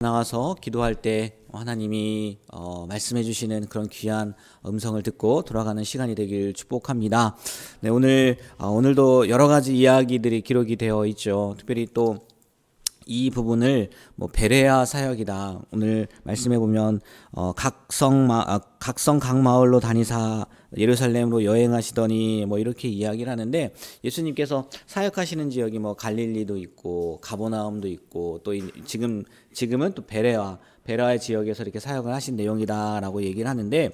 나가서 기도할 때 하나님이 어, 말씀해 주시는 그런 귀한 음성을 듣고 돌아가는 시간이 되길 축복합니다. 네, 오늘 어, 오늘도 여러 가지 이야기들이 기록이 되어 있죠. 특별히 또 이 부분을 뭐 베레아 사역이다. 오늘 말씀해 보면 어, 각성 마, 아, 각성 각 마을로 다니사 예루살렘으로 여행하시더니 뭐 이렇게 이야기를 하는데 예수님께서 사역하시는 지역이 뭐 갈릴리도 있고 가보나움도 있고 또 이- 지금 지금은 또 베레아 베레아의 지역에서 이렇게 사역을 하신 내용이다라고 얘기를 하는데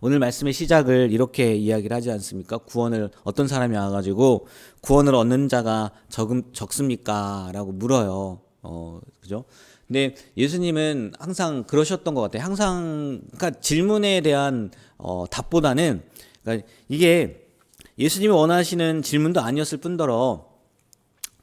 오늘 말씀의 시작을 이렇게 이야기를 하지 않습니까? 구원을 어떤 사람이 와가지고 구원을 얻는 자가 적, 적습니까? 라고 물어요. 어, 그죠? 근데 예수님은 항상 그러셨던 것 같아요. 항상, 그러니까 질문에 대한 어, 답보다는, 그러니까 이게 예수님이 원하시는 질문도 아니었을 뿐더러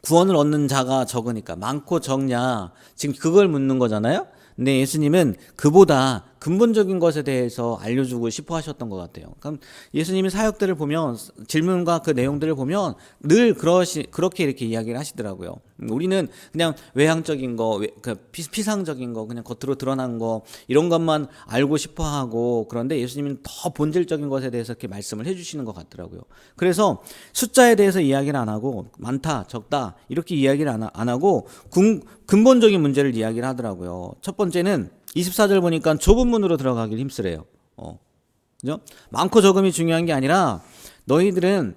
구원을 얻는 자가 적으니까 많고 적냐 지금 그걸 묻는 거잖아요. 근데 예수님은 그보다 근본적인 것에 대해서 알려주고 싶어 하셨던 것 같아요. 그럼 예수님의 사역들을 보면 질문과 그 내용들을 보면 늘 그러시 그렇게 이렇게 이야기를 하시더라고요. 우리는 그냥 외향적인 거, 외- 그 피- 피상적인 거, 그냥 겉으로 드러난 거 이런 것만 알고 싶어 하고 그런데 예수님은 더 본질적인 것에 대해서 이렇게 말씀을 해주시는 것 같더라고요. 그래서 숫자에 대해서 이야기를 안 하고 많다, 적다 이렇게 이야기를 안, 하고 근, 근본적인 문제를 이야기를 하더라고요. 첫 번째는 24절 보니까 좁은 문으로 들어가길 힘쓰래요. 어. 그죠? 많고 적음이 중요한 게 아니라 너희들은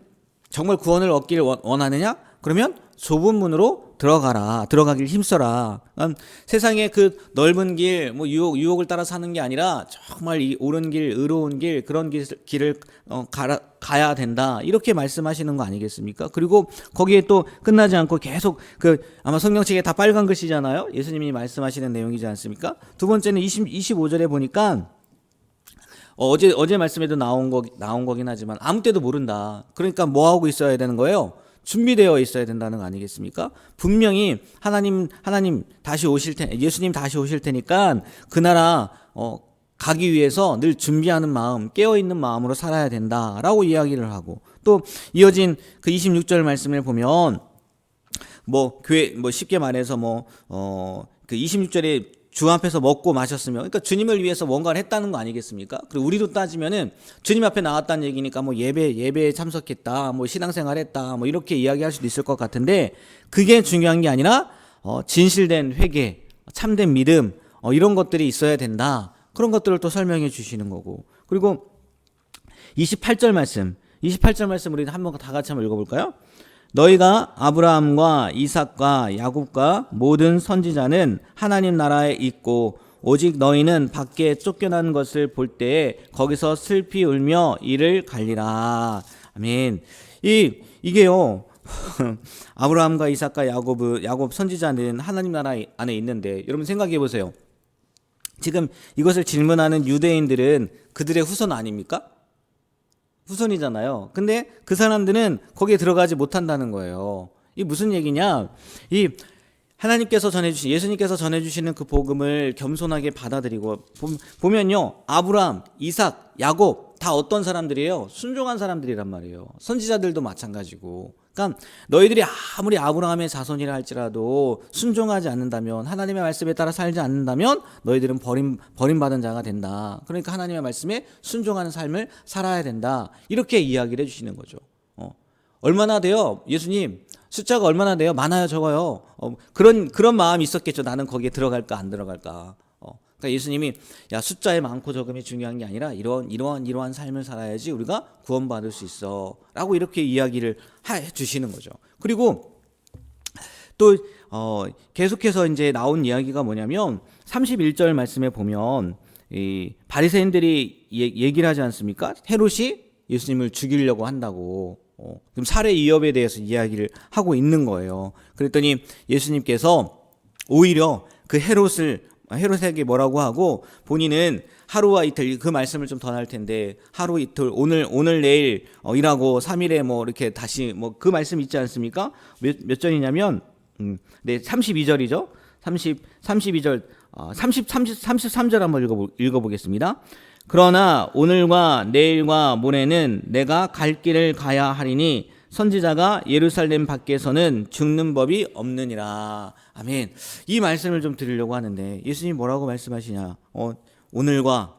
정말 구원을 원- 원하느냐? 그러면 좁은 문으로 들어가라. 들어가길 힘써라. 그러니까 세상의 그 넓은 길, 뭐 유혹, 유혹을 따라 사는 게 아니라 정말 이 옳은 길, 의로운 길, 그런 길, 길을 어, 가라, 가야 된다. 이렇게 말씀하시는 거 아니겠습니까? 그리고 거기에 또 끝나지 않고 계속 그 아마 성경책에 다 빨간 글씨잖아요. 예수님이 말씀하시는 내용이지 않습니까? 두 번째는 20, 25절에 보니까 어, 어제 어제 말씀에도 나온 거 나온 거긴 하지만 아무 때도 모른다. 그러니까 뭐 하고 있어야 되는 거예요? 준비되어 있어야 된다는 거 아니겠습니까? 분명히 하나님 하나님 다시 오실 테 예수님 다시 오실 테니까 그 나라 어 가기 위해서 늘 준비하는 마음, 깨어 있는 마음으로 살아야 된다라고 이야기를 하고 또 이어진 그 26절 말씀을 보면 뭐 교회 뭐 쉽게 말해서 뭐어그 26절에 주 앞에서 먹고 마셨으면 그러니까 주님을 위해서 뭔가를 했다는 거 아니겠습니까? 그리고 우리도 따지면은 주님 앞에 나왔다는 얘기니까 뭐 예배 예배에 참석했다, 뭐 신앙생활 했다, 뭐 이렇게 이야기할 수도 있을 것 같은데 그게 중요한 게 아니라 어 진실된 회개, 참된 믿음 어 이런 것들이 있어야 된다. 그런 것들을 또 설명해 주시는 거고. 그리고 28절 말씀. 28절 말씀 우리 한번 다 같이 한번 읽어볼까요? 너희가 아브라함과 이삭과 야곱과 모든 선지자는 하나님 나라에 있고 오직 너희는 밖에 쫓겨난 것을 볼 때에 거기서 슬피 울며 이를 갈리라. 아멘. 이 이게요. 아브라함과 이삭과 야곱 야곱 선지자는 하나님 나라 안에 있는데 여러분 생각해 보세요. 지금 이것을 질문하는 유대인들은 그들의 후손 아닙니까? 후손이잖아요. 근데 그 사람들은 거기에 들어가지 못한다는 거예요. 이 무슨 얘기냐? 이 하나님께서 전해주신 예수님께서 전해주시는 그 복음을 겸손하게 받아들이고 보- 보면요 아브람, 이삭, 야곱 다 어떤 사람들이에요? 순종한 사람들이란 말이에요. 선지자들도 마찬가지고. 그러니까 너희들이 아무리 아브라함의 자손이라 할지라도 순종하지 않는다면 하나님의 말씀에 따라 살지 않는다면 너희들은 버림 버림받은 자가 된다. 그러니까 하나님의 말씀에 순종하는 삶을 살아야 된다. 이렇게 이야기를 해주시는 거죠. 어. 얼마나 돼요, 예수님? 숫자가 얼마나 돼요? 많아요, 적어요. 어, 그런 그런 마음이 있었겠죠. 나는 거기에 들어갈까 안 들어갈까. 어. 그러니까 예수님이 야 숫자에 많고 적음이 중요한 게 아니라 이런 이러한 이러한 삶을 살아야지 우리가 구원받을 수 있어라고 이렇게 이야기를 해 주시는 거죠. 그리고 또 어, 계속해서 이제 나온 이야기가 뭐냐면 31절 말씀에 보면 이 바리새인들이 예- 얘기를 하지 않습니까? 헤롯이 예수님을 죽이려고 한다고. 어, 그럼 살해 이업에 대해서 이야기를 하고 있는 거예요. 그랬더니 예수님께서 오히려 그 헤롯을 헤롯에게 뭐라고 하고 본인은 하루와 이틀 그 말씀을 좀 더 할 텐데 하루 이틀 오늘 오늘 내일 어, 일하고 3일에 뭐 이렇게 다시 뭐 그 말씀 있지 않습니까? 몇, 몇 절이냐면 음, 네 32절이죠. 30 32절 어, 30 30 33절 한번 읽어 읽어 보겠습니다. 그러나 오늘과 내일과 모레는 내가 갈 길을 가야 하리니 선지자가 예루살렘 밖에서는 죽는 법이 없느니라. 아멘. 이 말씀을 좀 드리려고 하는데 예수님 뭐라고 말씀하시냐? 어, 오늘과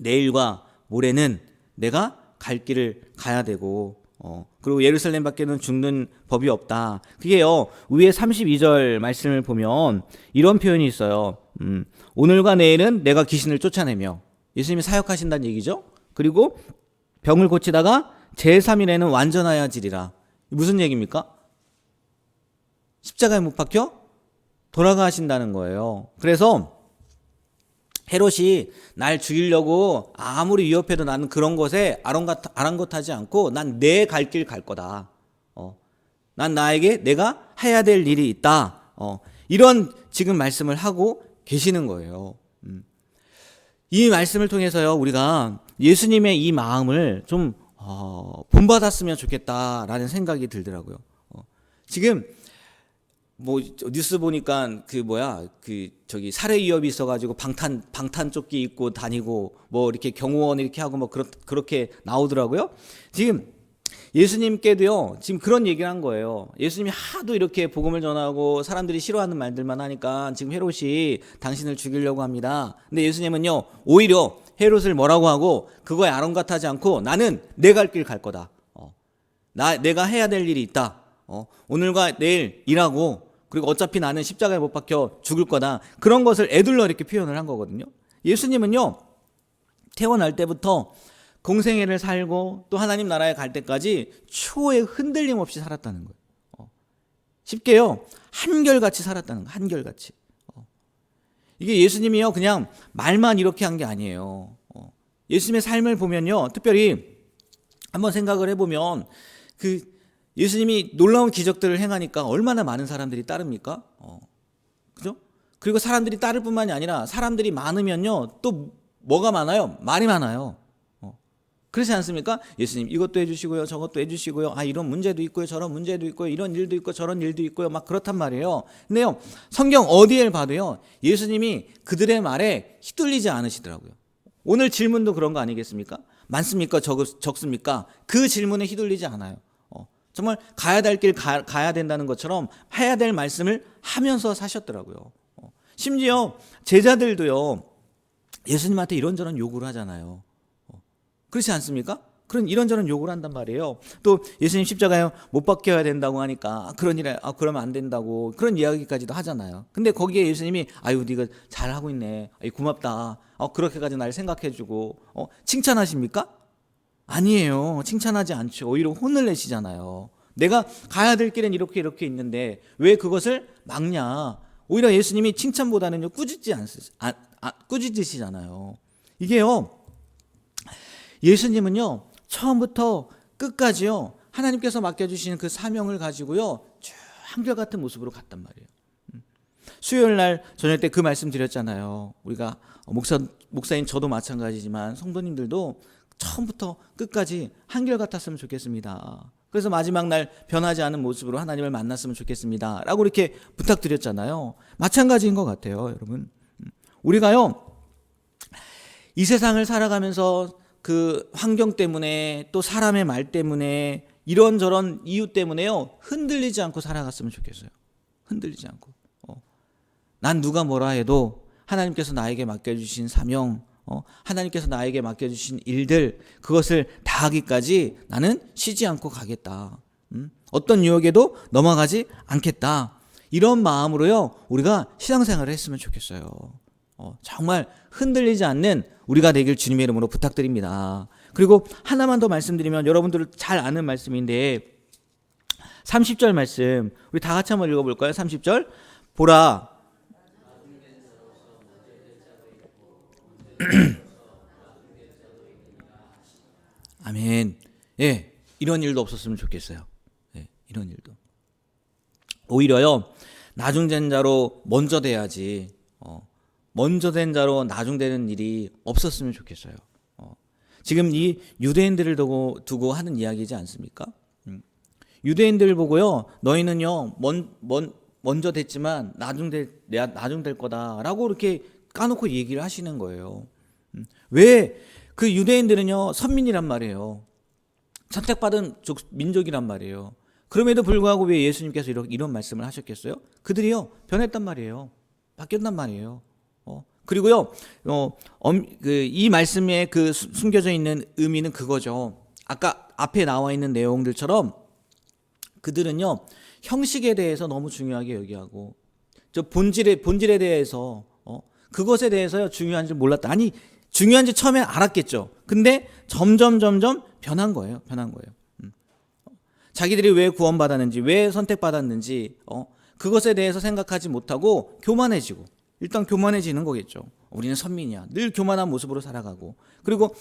내일과 모레는 내가 갈 길을 가야 되고 어, 그리고 예루살렘 밖에는 죽는 법이 없다. 그게요. 위에 32절 말씀을 보면 이런 표현이 있어요. 음, 오늘과 내일은 내가 귀신을 쫓아내며 예수님이 사역하신다는 얘기죠. 그리고 병을 고치다가 제3일에는 완전하여지리라. 무슨 얘기입니까? 십자가에 못 박혀 돌아가신다는 거예요. 그래서 헤롯이 날 죽이려고 아무리 위협해도 나는 그런 것에 아랑곳, 아랑곳하지 않고 난 내 갈 길 갈 거다. 어. 난 나에게 내가 해야 될 일이 있다. 어. 이런 지금 말씀을 하고 계시는 거예요. 음. 이 말씀을 통해서요, 우리가 예수님의 이 마음을 좀, 어, 본받았으면 좋겠다라는 생각이 들더라고요. 어. 지금 뭐 뉴스 보니까 그 뭐야 그 저기 살해 위협이 있어가지고 방탄 방탄 조끼 입고 다니고 뭐 이렇게 경호원 이렇게 하고 뭐 그렇, 그렇게 나오더라고요. 지금 예수님께도요 지금 그런 얘기를 한 거예요. 예수님이 하도 이렇게 복음을 전하고 사람들이 싫어하는 말들만 하니까 지금 헤롯이 당신을 죽이려고 합니다. 근데 예수님은요 오히려 헤롯을 뭐라고 하고 그거에 아랑같하지 않고 나는 내 갈 길 갈 거다. 어. 나 내가 해야 될 일이 있다. 어. 오늘과 내일 일하고 그리고 어차피 나는 십자가에 못 박혀 죽을 거다. 그런 것을 애들러 이렇게 표현을 한 거거든요. 예수님은요, 태어날 때부터 공생애를 살고 또 하나님 나라에 갈 때까지 초의 흔들림 없이 살았다는 거예요. 어. 쉽게요, 한결같이 살았다는 거예요. 한결같이. 어. 이게 예수님이요, 그냥 말만 이렇게 한 게 아니에요. 어. 예수님의 삶을 보면요, 특별히 한번 생각을 해보면 그 예수님이 놀라운 기적들을 행하니까 얼마나 많은 사람들이 따릅니까? 어. 그죠? 그리고 사람들이 따를 뿐만이 아니라 사람들이 많으면요, 또 뭐가 많아요? 말이 많아요. 어. 그렇지 않습니까? 예수님 이것도 해주시고요, 저것도 해주시고요, 아, 이런 문제도 있고요, 저런 문제도 있고요, 이런 일도 있고, 저런 일도 있고요, 막 그렇단 말이에요. 근데요, 성경 어디에 봐도요, 예수님이 그들의 말에 휘둘리지 않으시더라고요. 오늘 질문도 그런 거 아니겠습니까? 많습니까? 적, 적습니까? 그 질문에 휘둘리지 않아요. 정말 가야 될 길 가야 된다는 것처럼 해야 될 말씀을 하면서 사셨더라고요. 어. 심지어 제자들도요, 예수님한테 이런저런 요구를 하잖아요. 어. 그렇지 않습니까? 그런 이런저런 요구를 한단 말이에요. 또 예수님 십자가에 못 박혀야 된다고 하니까 아, 그런 일에 아 그러면 안 된다고 그런 이야기까지도 하잖아요. 근데 거기에 예수님이 아유 네가 잘 하고 있네. 아유, 고맙다. 어 그렇게까지 날 생각해 주고 어 칭찬하십니까? 아니에요. 칭찬하지 않죠. 오히려 혼을 내시잖아요. 내가 가야 될 길은 이렇게 이렇게 있는데 왜 그것을 막냐? 오히려 예수님이 칭찬보다는요 꾸짖지 않으시, 아, 아, 꾸짖으시잖아요. 이게요 예수님은요 처음부터 끝까지요 하나님께서 맡겨주시는 그 사명을 가지고요 쭉 한결같은 모습으로 갔단 말이에요. 음. 수요일 날 저녁 때 그 말씀 드렸잖아요. 우리가 목사 목사인 저도 마찬가지지만 성도님들도 처음부터 끝까지 한결 같았으면 좋겠습니다. 그래서 마지막 날 변하지 않은 모습으로 하나님을 만났으면 좋겠습니다. 라고 이렇게 부탁드렸잖아요. 마찬가지인 것 같아요, 여러분. 우리가요, 이 세상을 살아가면서 그 환경 때문에 또 사람의 말 때문에 이런저런 이유 때문에요, 흔들리지 않고 살아갔으면 좋겠어요. 흔들리지 않고. 어. 난 누가 뭐라 해도 하나님께서 나에게 맡겨주신 사명, 어, 하나님께서 나에게 맡겨주신 일들 그것을 다 하기까지 나는 쉬지 않고 가겠다. 음? 어떤 유혹에도 넘어가지 않겠다. 이런 마음으로요 우리가 신앙생활을 했으면 좋겠어요. 어, 정말 흔들리지 않는 우리가 되길 주님의 이름으로 부탁드립니다. 그리고 하나만 더 말씀드리면 여러분들 잘 아는 말씀인데 30절 말씀 우리 다 같이 한번 읽어볼까요? 30절 보라 아멘. 예, 이런 일도 없었으면 좋겠어요. 예, 이런 일도. 오히려요, 나중된 자로 먼저 돼야지, 어, 먼저 된 자로 나중되는 일이 없었으면 좋겠어요. 어, 지금 이 유대인들을 두고, 두고 하는 이야기지 않습니까? 음. 유대인들을 보고요, 너희는요, 먼, 먼, 먼저 됐지만 나중 될, 나중 될 거다라고 이렇게 까놓고 얘기를 하시는 거예요. 음. 왜 그 유대인들은요 선민이란 말이에요. 선택받은 족, 민족이란 말이에요. 그럼에도 불구하고 왜 예수님께서 이런, 이런 말씀을 하셨겠어요? 그들이요 변했단 말이에요. 바뀌었단 말이에요. 어, 그리고요, 어, 엄, 그, 이 말씀에 그 수- 숨겨져 있는 의미는 그거죠. 아까 앞에 나와 있는 내용들처럼 그들은요 형식에 대해서 너무 중요하게 여기하고 저 본질에 본질에 대해서 어, 그것에 대해서요 중요한지 몰랐다. 아니 중요한지 처음에 알았겠죠. 근데 점점 점점 변한 거예요. 변한 거예요. 음. 자기들이 왜 구원받았는지, 왜 선택받았는지, 어, 그것에 대해서 생각하지 못하고 교만해지고, 일단 교만해지는 거겠죠. 우리는 선민이야. 늘 교만한 모습으로 살아가고. 그리고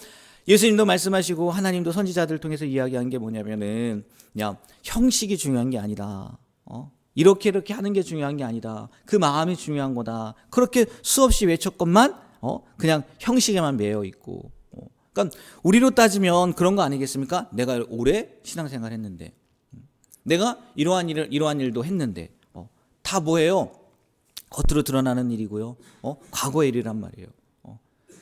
예수님도 말씀하시고, 하나님도 선지자들 통해서 이야기한 게 뭐냐면은, 그냥 형식이 중요한 게 아니다. 어? 이렇게 이렇게 하는 게 중요한 게 아니다. 그 마음이 중요한 거다. 그렇게 수없이 외쳤건만, 어, 그냥 형식에만 매여 있고. 어. 그러니까 우리로 따지면 그런 거 아니겠습니까? 내가 오래 신앙생활 했는데, 내가 이러한 일을 이러한 일도 했는데, 어, 다 뭐예요? 겉으로 드러나는 일이고요. 어, 과거의 일이란 말이에요. 어.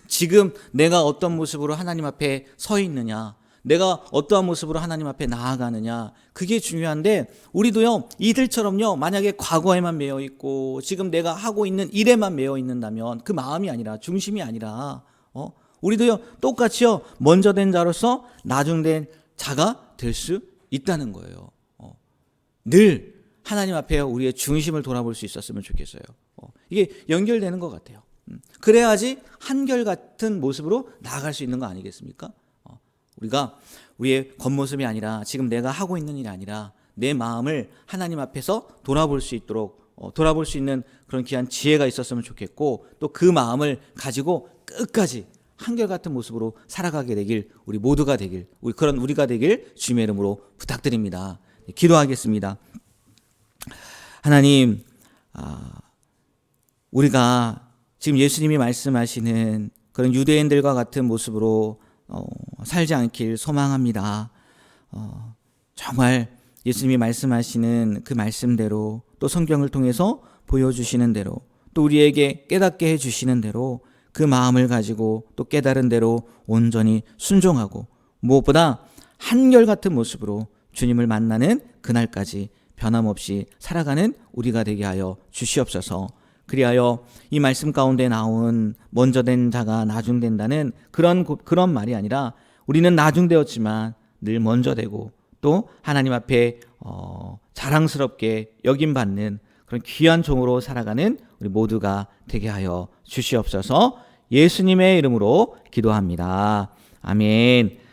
지금 내가 어떤 모습으로 하나님 앞에 서 있느냐, 내가 어떠한 모습으로 하나님 앞에 나아가느냐, 그게 중요한데, 우리도요, 이들처럼요, 만약에 과거에만 매여 있고, 지금 내가 하고 있는 일에만 매여 있는다면, 그 마음이 아니라, 중심이 아니라, 어, 우리도요, 똑같이요, 먼저 된 자로서 나중 된 자가 될 수 있다는 거예요. 어. 늘 하나님 앞에 우리의 중심을 돌아볼 수 있었으면 좋겠어요. 어, 이게 연결되는 것 같아요. 음, 그래야지 한결 같은 모습으로 나아갈 수 있는 거 아니겠습니까? 어, 우리가 우리의 겉모습이 아니라 지금 내가 하고 있는 일이 아니라 내 마음을 하나님 앞에서 돌아볼 수 있도록 어, 돌아볼 수 있는 그런 귀한 지혜가 있었으면 좋겠고 또 그 마음을 가지고 끝까지 한결 같은 모습으로 살아가게 되길 우리 모두가 되길 우리 그런 우리가 되길 주님의 이름으로 부탁드립니다. 네, 기도하겠습니다. 하나님, 아, 우리가 지금 예수님이 말씀하시는 그런 유대인들과 같은 모습으로 어, 살지 않길 소망합니다. 어, 정말 예수님이 말씀하시는 그 말씀대로 또 성경을 통해서 보여주시는 대로 또 우리에게 깨닫게 해주시는 대로 그 마음을 가지고 또 깨달은 대로 온전히 순종하고 무엇보다 한결같은 모습으로 주님을 만나는 그날까지 변함없이 살아가는 우리가 되게 하여 주시옵소서. 그리하여 이 말씀 가운데 나온 먼저 된 자가 나중된다는 그런 고- 그런 말이 아니라 우리는 나중되었지만 늘 먼저 되고 또 하나님 앞에 어, 자랑스럽게 여김 받는 그런 귀한 종으로 살아가는 우리 모두가 되게 하여 주시옵소서. 예수님의 이름으로 기도합니다. 아멘.